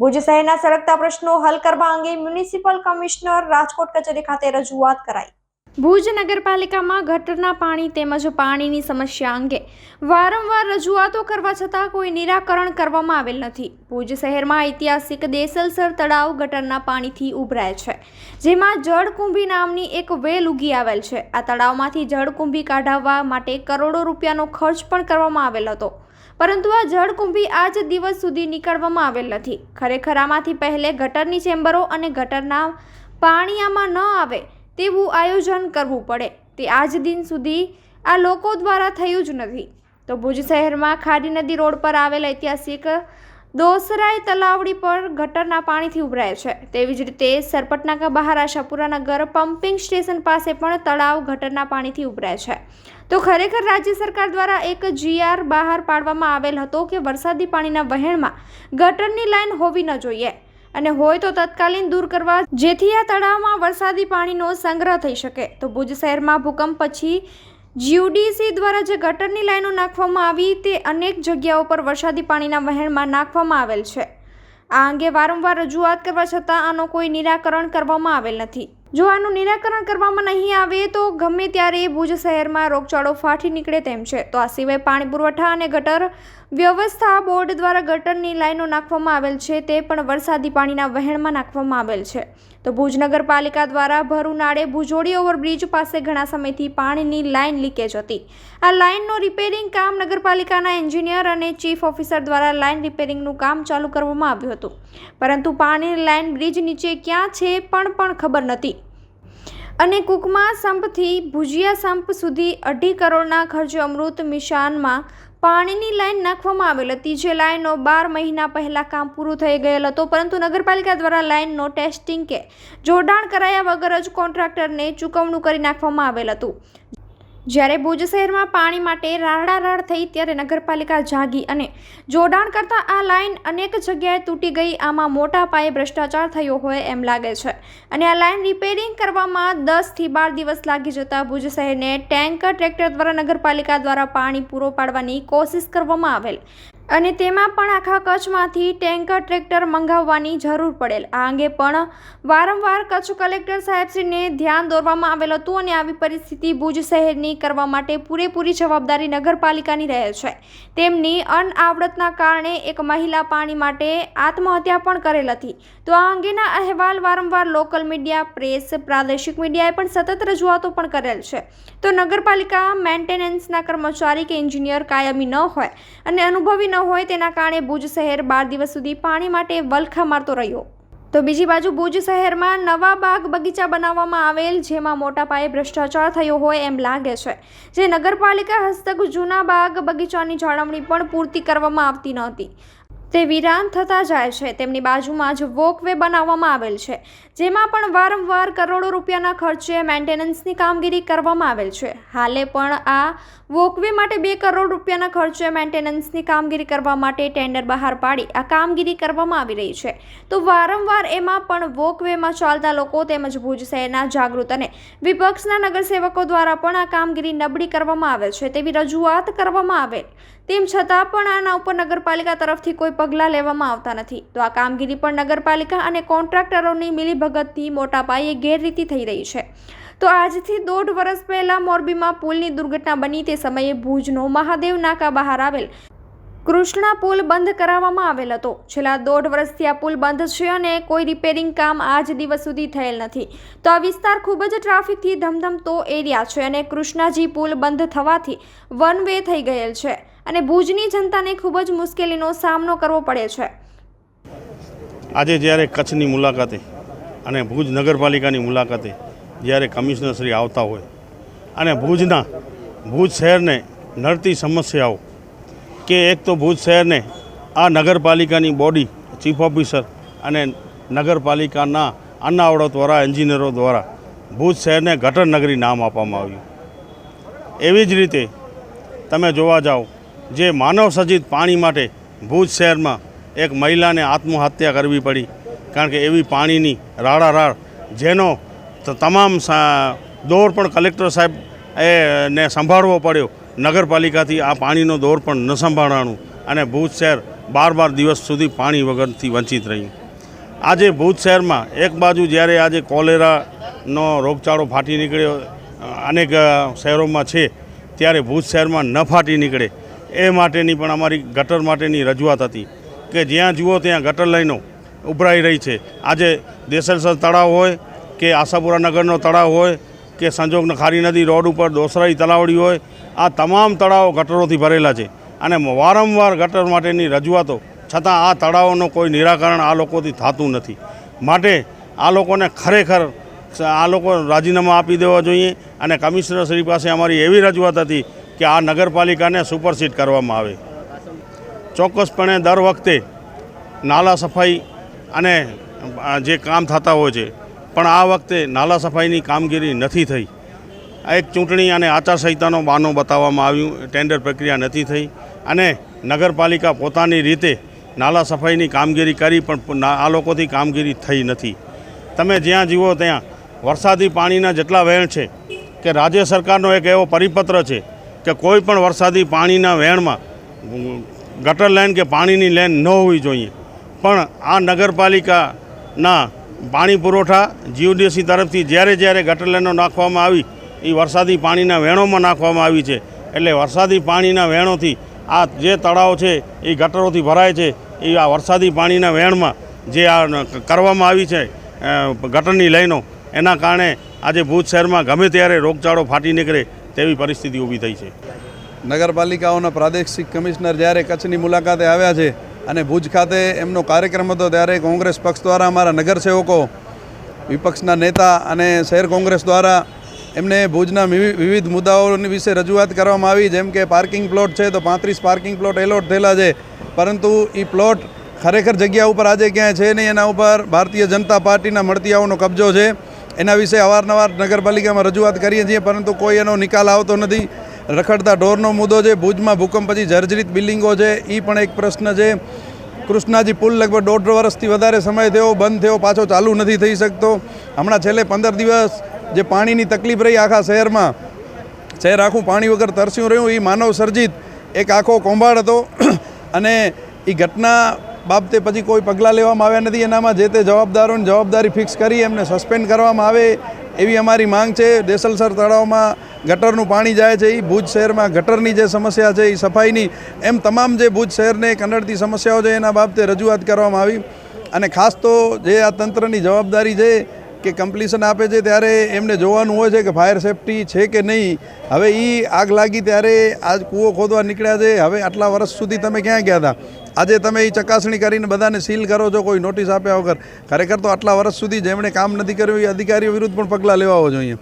ભુજ શહેરના સળગતા પ્રશ્નો હલ કરવા અંગે મ્યુનિસિપલ કમિશનર રાજકોટ કચેરી ખાતે રજૂઆત કરાઈ. ભુજ નગરપાલિકામાં ગટરના પાણી તેમજ પાણીની સમસ્યા અંગે વારંવાર રજૂઆતો કરવા છતાં કોઈ નિરાકરણ કરવામાં આવેલ નથી. ભુજ શહેરમાં ઐતિહાસિક દેસલસર તળાવ ગટરના પાણીથી ઉભરાય છે, જેમાં જળકુંભી નામની એક વેલ ઉગી આવેલ છે. આ તળાવમાંથી જળકુંભી કાઢાવવા માટે કરોડો રૂપિયાનો ખર્ચ પણ કરવામાં આવેલ હતો. પરંતુ આ જળકુંભી આજ દિવસ સુધી નીકળવામાં આવેલ નથી. ખરેખર આમાંથી પહેલે ગટરની ચેમ્બરો અને ગટરના પાણી આમાં ન આવે તેવું આયોજન કરવું પડે. તે આજ દિન સુધી આ લોકો દ્વારા થયું જ નથી. તો ભુજ શહેરમાં ખાડી નદી રોડ પર આવેલ ઐતિહાસિક દોસરાય તલાવડી પર ગટરના પાણીથી ઉભરાય છે. તેવી જ રીતે સરપટનાકા બહાર આશાપુરા નગર પમ્પિંગ સ્ટેશન પાસે પણ તળાવ ગટરના પાણીથી ઉભરાય છે. તો ખરેખર રાજ્ય સરકાર દ્વારા એક જીઆર બહાર પાડવામાં આવેલ હતો કે વરસાદી પાણીના વહેણમાં ગટરની લાઇન હોવી ન જોઈએ. અને હોય તો તત્કાલીન દૂર કરવા જેથી આ તળાવમાં વરસાદી પાણીનો સંગ્રહ થઈ શકે. તો ભુજ શહેરમાં ભૂકંપ પછી જીયુડીસી દ્વારા જે ગટરની લાઈનો નાખવામાં આવી તે અનેક જગ્યાઓ પર વરસાદી પાણીના વહેણમાં નાખવામાં આવેલ છે. આ અંગે વારંવાર રજૂઆત કરવા છતાં આનો કોઈ નિરાકરણ કરવામાં આવેલ નથી. જો આનું નિરાકરણ કરવામાં નહીં આવે તો ગમે ત્યારે ભુજ શહેરમાં રોગચાળો ફાટી નીકળે તેમ છે. તો આ સિવાય પાણી પુરવઠા અને ગટર વ્યવસ્થા બોર્ડ દ્વારા ગટરની લાઈનો નાખવામાં આવેલ છે, તે પણ વરસાદી પાણીના વહેણમાં નાખવામાં આવેલ છે. તો ભુજ નગરપાલિકા દ્વારા ભરૂનાળે ભુજોડી ઓવરબ્રિજ પાસે ઘણા સમયથી પાણીની લાઈન લીકેજ હતી. આ લાઇનનું રિપેરિંગ કામ નગરપાલિકાના એન્જિનિયર અને ચીફ ઓફિસર દ્વારા લાઈન રિપેરિંગનું કામ ચાલુ કરવામાં આવ્યું હતું. પરંતુ પાણીની લાઈન બ્રિજ નીચે ક્યાં છે પણ પણ ખબર નથી. અને કુકમા સંપથી ભુજિયા સંપ સુધી અઢી કરોડના ખર્ચે અમૃત મિશાનમાં પાણીની લાઈન નાખવામાં આવેલ હતી. જે લાઈનો બાર મહિના પહેલાં કામ પૂરું થઈ ગયેલ હતો, પરંતુ નગરપાલિકા દ્વારા લાઈનનો ટેસ્ટિંગ કે જોડાણ કરાયા વગર જ કોન્ટ્રાક્ટરને ચૂકવણું કરી નાખવામાં આવેલ હતું. જ્યારે ભુજ શહેરમાં પાણી માટે રાડારાડ થઈ ત્યારે નગરપાલિકા જાગી અને જોડાણ કરતા આ લાઇન અનેક જગ્યાએ તૂટી ગઈ. આમાં મોટા પાયે ભ્રષ્ટાચાર થયો હોય એમ લાગે છે અને આ લાઇન રિપેરિંગ કરવામાં દસથી બાર દિવસ લાગી જતા ભુજ શહેરને ટેન્કર ટ્રેક્ટર દ્વારા નગરપાલિકા દ્વારા પાણી પૂરો પાડવાની કોશિશ કરવામાં આવેલ. અને તેમાં પણ આખા કચ્છમાંથી ટેન્કર, ટ્રેક્ટર મંગાવવાની જરૂર પડેલ. આ અંગે પણ વારંવાર કચ્છ કલેક્ટર સાહેબશ્રીને ધ્યાન દોરવામાં આવેલ હતું અને આવી પરિસ્થિતિ ભુજ શહેરની કરવા માટે પૂરેપૂરી જવાબદારી નગરપાલિકાની રહે છે. તેમની અનઆવડતના કારણે એક મહિલા પાણી માટે આત્મહત્યા પણ કરેલ હતી. તો આ અંગેના અહેવાલ વારંવાર લોકલ મીડિયા, પ્રેસ, પ્રાદેશિક મીડિયાએ પણ સતત રજૂઆતો પણ કરેલ છે. તો નગરપાલિકા મેન્ટેનન્સના કર્મચારી કે એન્જિનિયર કાયમી ન હોય અને અનુભવી ન હોય તેના કારણે ભુજ શહેર બાર દિવસ સુધી પાણી માટે વલખા મારતો રહ્યો. તો બીજી બાજુ ભુજ શહેરમાં નવા બાગ બગીચા બનાવવામાં આવેલ, જેમાં મોટા પાયે ભ્રષ્ટાચાર થયો હોય એમ લાગે છે. જે નગરપાલિકા હસ્તક જૂના બાગ બગીચાની જાળવણી પણ પૂરતી કરવામાં આવતી નહોતી તે વિરાન થતા જાય છે. તેમની બાજુમાં જ વોકવે બનાવવામાં આવેલ છે, જેમાં પણ વારંવાર કરોડો રૂપિયાના ખર્ચે મેન્ટેનન્સની કામગીરી કરવામાં આવેલ છે. હાલે પણ આ વોકવે માટે બે કરોડ રૂપિયાના ખર્ચે મેન્ટેનન્સની કામગીરી કરવા માટે ટેન્ડર બહાર પાડી આ કામગીરી કરવામાં આવી રહી છે. તો વારંવાર એમાં પણ વોકવેમાં ચાલતા લોકો તેમજ ભુજ શહેરના જાગૃત અને વિપક્ષના નગરસેવકો દ્વારા પણ આ કામગીરી નબળી કરવામાં આવે છે તેવી રજૂઆત કરવામાં આવેલ તેમ છતાં પણ આના ઉપર નગરપાલિકા તરફથી કોઈ પગલાં લેવામાં આવતા નથી. તો આ કામગીરી પણ નગરપાલિકા અને કોન્ટ્રાક્ટરોની મિલીભગતથી મોટા પાયે ગેરરીતિ થઈ રહી છે. તો આજથી દોઢ વર્ષ પહેલાં મોરબીમાં પુલની દુર્ઘટના બની તે સમયે ભુજનો મહાદેવ નાકા બહાર આવેલ કૃષ્ણા પુલ બંધ કરાવવામાં આવેલ હતો. છેલ્લા દોઢ વર્ષથી આ પુલ બંધ છે અને કોઈ રિપેરિંગ કામ આજ દિવસ સુધી થયેલ નથી. તો આ વિસ્તાર ખૂબ જ ટ્રાફિકથી ધમધમતો એરિયા છે અને કૃષ્ણાજી પુલ બંધ થવાથી વન વે થઈ ગયેલ છે. અને ભુજની જનતાને ખૂબ જ મુશ્કેલીનો સામનો કરવો પડે છે. આજે જ્યારે કચ્છની મુલાકાતે અને ભુજ નગરપાલિકાની મુલાકાતે જ્યારે કમિશનરશ્રી આવતા હોય અને ભુજના ભુજ શહેરને નડતી સમસ્યાઓ કે એક તો ભુજ શહેરને આ નગરપાલિકાની બોડી ચીફ ઓફિસર અને નગરપાલિકાના અનાવડતવાળા એન્જિનિયરો દ્વારા ભુજ શહેરને ગટર નગરી નામ આપવામાં આવ્યું. એવી જ રીતે તમે જોવા જાઓ જે માનવ સર્જિત પાણી માટે ભુજ શહેરમાં એક મહિલાને આત્મહત્યા કરવી પડી. કારણ કે એવી પાણીની રાડારાડ જેનો તમામ દોર પણ કલેક્ટર સાહેબ એ ને સંભાળવો પડ્યો. નગરપાલિકાથી આ પાણીનો દોર પણ ન સંભાળવાનું અને ભુજ શહેર બાર બાર દિવસ સુધી પાણી વગરથી વંચિત રહ્યું. આજે ભુજ શહેરમાં એક બાજુ જ્યારે આજે કોલેરાનો રોગચાળો ફાટી નીકળ્યો અનેક શહેરોમાં છે, ત્યારે ભુજ શહેરમાં ન ફાટી નીકળે. એ માટેની પણ અમારી ગટર માટેની રજૂઆત હતી કે જ્યાં જુઓ ત્યાં ગટર લાઈનો ઉભરાઈ રહી છે. આજે દેસલસર તળાવ હોય કે આશાપુરા નગરનો તળાવ હોય કે સંજોગ ખારી નદી રોડ ઉપર દોસરાઈ તલાવડી હોય, આ તમામ તળાવો ગટરોથી ભરેલા છે. અને વારંવાર ગટર માટેની રજૂઆતો, છતાં આ તળાવોનો કોઈ નિરાકરણ આ લોકોથી થતું નથી. માટે આ લોકોને ખરેખર આ લોકો રાજીનામા આપી દેવા જોઈએ અને કમિશનર શ્રી પાસે અમારી એવી રજૂઆત હતી કે આ નગરપાલિકાને સુપરસીડ કરવામાં આવે. ચોક્કસપણે દર વખતે નાલા સફાઈ અને જે કામ થતા હોય છે, પણ આ વખતે નાલા સફાઈની કામગીરી નથી થઈ. આ એક ચૂંટણી અને આચારસંહિતાનો બહાનો બતાવવામાં આવ્યું, ટેન્ડર પ્રક્રિયા નથી થઈ અને નગરપાલિકા પોતાની રીતે નાલા સફાઈની કામગીરી કરી પણ આ લોકોથી કામગીરી થઈ નથી. તમે જ્યાં જુઓ ત્યાં વરસાદી પાણીના જેટલા વહેણ છે કે રાજ્ય સરકારનો એક એવો પરિપત્ર છે કે કોઈ પણ વરસાદી પાણીના વહેણમાં ગટર લાઇન કે પાણીની લાઈન ન હોવી જોઈએ. પણ આ નગરપાલિકાના પાણી પુરવઠા જીઓડીસી તરફથી જ્યારે જ્યારે ગટર લાઇનો નાખવામાં આવી, એ વરસાદી પાણીના વહેણોમાં નાખવામાં આવી છે. એટલે વરસાદી પાણીના વહેણોથી આ જે તળાવ છે, એ ગટરોથી ભરાય છે. એ આ વરસાદી પાણીના વહેણમાં જે આ કરવામાં આવી છે ગટરની લાઈનો, એના કારણે આજે ભુજ શહેરમાં ગમે ત્યારે રોગચાળો ફાટી નીકળે તેવી પરિસ્થિતિ ઊભી થઈ છે. નગરપાલિકાઓના પ્રાદેશિક કમિશનર જ્યારે કચ્છની મુલાકાતે આવ્યા છે અને ભુજ ખાતે એમનો કાર્યક્રમ હતો ત્યારે કોંગ્રેસ પક્ષ દ્વારા અમારા નગરસેવકો, વિપક્ષના નેતા અને શહેર કોંગ્રેસ દ્વારા એમને ભુજના વિવિધ મુદ્દાઓની વિશે રજૂઆત કરવામાં આવી, જેમ કે પાર્કિંગ પ્લોટ છે તો પાંત્રીસ પાર્કિંગ પ્લોટ એલોટ થયેલા છે. પરંતુ એ પ્લોટ ખરેખર જગ્યા ઉપર આજે ક્યાંય છે નહીં, એના ઉપર ભારતીય જનતા પાર્ટીના મળતિયાઓનો કબજો છે. એના વિશે અવારનવાર નગરપાલિકામાં રજૂઆત કરીએ છીએ, પરંતુ કોઈ એનો નિકાલ આવતો નથી. રખડતા ઢોરનો મુદ્દો છે, ભુજમાં ભૂકંપ પછી જર્જરિત બિલ્ડિંગો છે એ પણ એક પ્રશ્ન છે. કૃષ્ણાજી પુલ લગભગ દોઢ વર્ષથી વધારે સમય થયો, બંધ થયો, પાછો ચાલુ નથી થઈ શકતો. હમણાં છેલ્લે પંદર દિવસ જે પાણીની તકલીફ રહી આખા શહેરમાં, શહેર આખું પાણી વગર તરસ્યું રહ્યું એ માનવ સર્જિત એક આખો કૌભાંડ હતો. અને એ ઘટના બાબતે પછી કોઈ પગલાં લેવામાં આવ્યા નથી. એનામાં જે તે જવાબદારોની જવાબદારી ફિક્સ કરી એમને સસ્પેન્ડ કરવામાં આવે એવી અમારી માંગ છે. દેસલસર તળાવમાં ગટરનું પાણી જાય છે. એ ભુજ શહેરમાં ગટરની જે સમસ્યા છે એ સફાઈની, એમ તમામ જે ભુજ શહેરને કનડતી સમસ્યાઓ છે, એના બાબતે રજૂઆત કરવામાં આવી. અને ખાસ તો જે આ તંત્રની જવાબદારી છે કે કમ્પ્લીશન આપે છે ત્યારે એમને જોવાનું હોય છે કે ફાયર સેફટી છે કે નહીં. હવે એ આગ લાગી ત્યારે આજ કૂવો ખોદવા નીકળ્યા છે. હવે આટલા વર્ષ સુધી તમે ક્યાં ગયા હતા? આજે તમે એ ચકાસણી કરીને બધાને સીલ કરો છો, કોઈ નોટિસ આપ્યા વગર. ખરેખર તો આટલા વર્ષ સુધી જેમણે કામ નથી કર્યું એ અધિકારીઓ વિરુદ્ધ પણ પગલાં લેવા જોઈએ.